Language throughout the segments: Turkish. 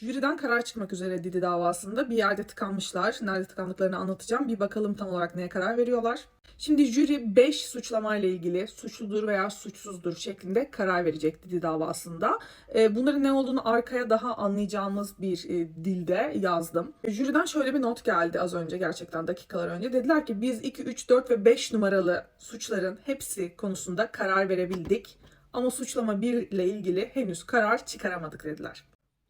Jüriden karar çıkmak üzere Didi davasında bir yerde tıkanmışlar. Nerede tıkandıklarını anlatacağım. Bir bakalım tam olarak neye karar veriyorlar. Şimdi jüri 5 suçlamayla ilgili suçludur veya suçsuzdur şeklinde karar verecek Didi davasında. Ee, Bunların ne olduğunu arkaya daha anlayacağımız bir e, dilde yazdım. Jüriden şöyle bir not geldi az önce gerçekten dakikalar önce. Dediler ki biz 2, 3, 4 ve 5 numaralı suçların hepsi konusunda karar verebildik. Ama suçlama 1 ile ilgili henüz karar çıkaramadık dediler.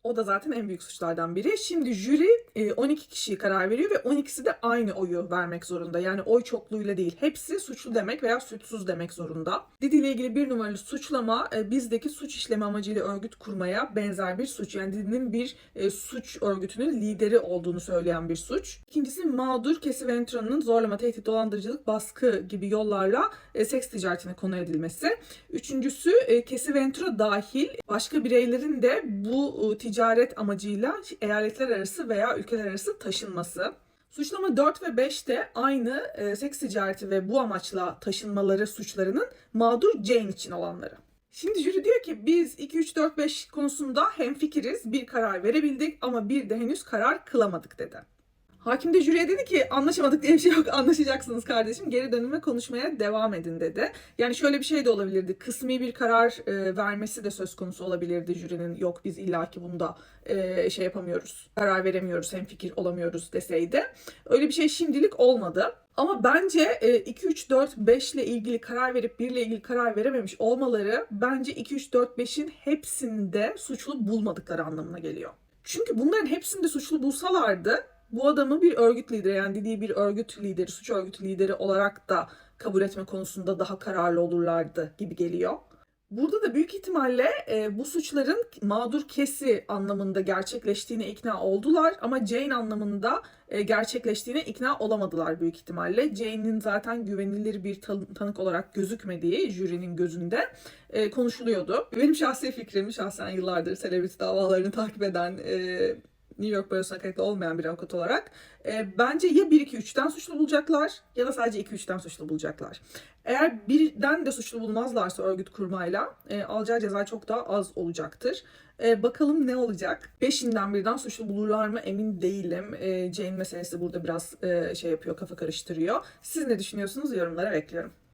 O da zaten en büyük suçlardan biri. Şimdi jüri 12 kişiye karar veriyor ve 12'si de aynı oyu vermek zorunda. Yani oy çokluğuyla değil. Hepsi suçlu demek veya suçsuz demek zorunda. Didi ile ilgili bir numaralı suçlama e, bizdeki suç işleme amacıyla örgüt kurmaya benzer bir suç. Yani Didi'nin bir e, suç örgütünün lideri olduğunu söyleyen bir suç. İkincisi mağdur Cassie Ventura'nın zorlama, tehdit, dolandırıcılık, baskı gibi yollarla e, seks ticaretine konu edilmesi. Üçüncüsü e, Cassie Ventura dahil başka bireylerin de bu e, ticaret amacıyla eyaletler arası veya ülkeler arası taşınması. Suçlama 4 ve 5 de aynı e, seks ticareti ve bu amaçla taşınmaları suçlarının mağdur Jane için olanları. Şimdi jüri diyor ki biz 2, 3, 4, 5 konusunda hemfikiriz, bir karar verebildik ama bir de henüz karar kılamadık dedi. Hakim de jüriye dedi ki anlaşamadık diye bir şey yok anlaşacaksınız kardeşim geri dönün ve konuşmaya devam edin dedi. Yani şöyle bir şey de olabilirdi kısmi bir karar e, vermesi de söz konusu olabilirdi jürinin yok biz illaki bunda e, şey yapamıyoruz karar veremiyoruz hem fikir olamıyoruz deseydi. Öyle bir şey şimdilik olmadı. Ama bence e, 2, 3, 4, 5 ile ilgili karar verip 1 ile ilgili karar verememiş olmaları bence 2, 3, 4, 5'in hepsinde suçlu bulmadıkları anlamına geliyor. Çünkü bunların hepsinde suçlu bulsalardı bu adamı bir örgüt lideri yani dediği bir örgüt lideri, suç örgütü lideri olarak da kabul etme konusunda daha kararlı olurlardı gibi geliyor. Burada da büyük ihtimalle e, bu suçların mağdur kesi anlamında gerçekleştiğine ikna oldular ama Jane anlamında e, gerçekleştiğine ikna olamadılar büyük ihtimalle. Jane'in zaten güvenilir bir tan- tanık olarak gözükmediği jürinin gözünde e, konuşuluyordu. Benim şahsi fikrim, şahsen yıllardır selebriti davalarını takip eden e, New York Barosu'na kayıtlı olmayan bir avukat olarak e, bence ya 1-2-3'ten suçlu bulacaklar ya da sadece 2-3'ten suçlu bulacaklar. Eğer birden de suçlu bulmazlarsa örgüt kurmayla e, alacağı ceza çok daha az olacaktır. E, bakalım ne olacak? Beşinden birden suçlu bulurlar mı emin değilim. E, Jane meselesi burada biraz e, şey yapıyor, kafa karıştırıyor. Siz ne düşünüyorsunuz? Yorumlara bekliyorum.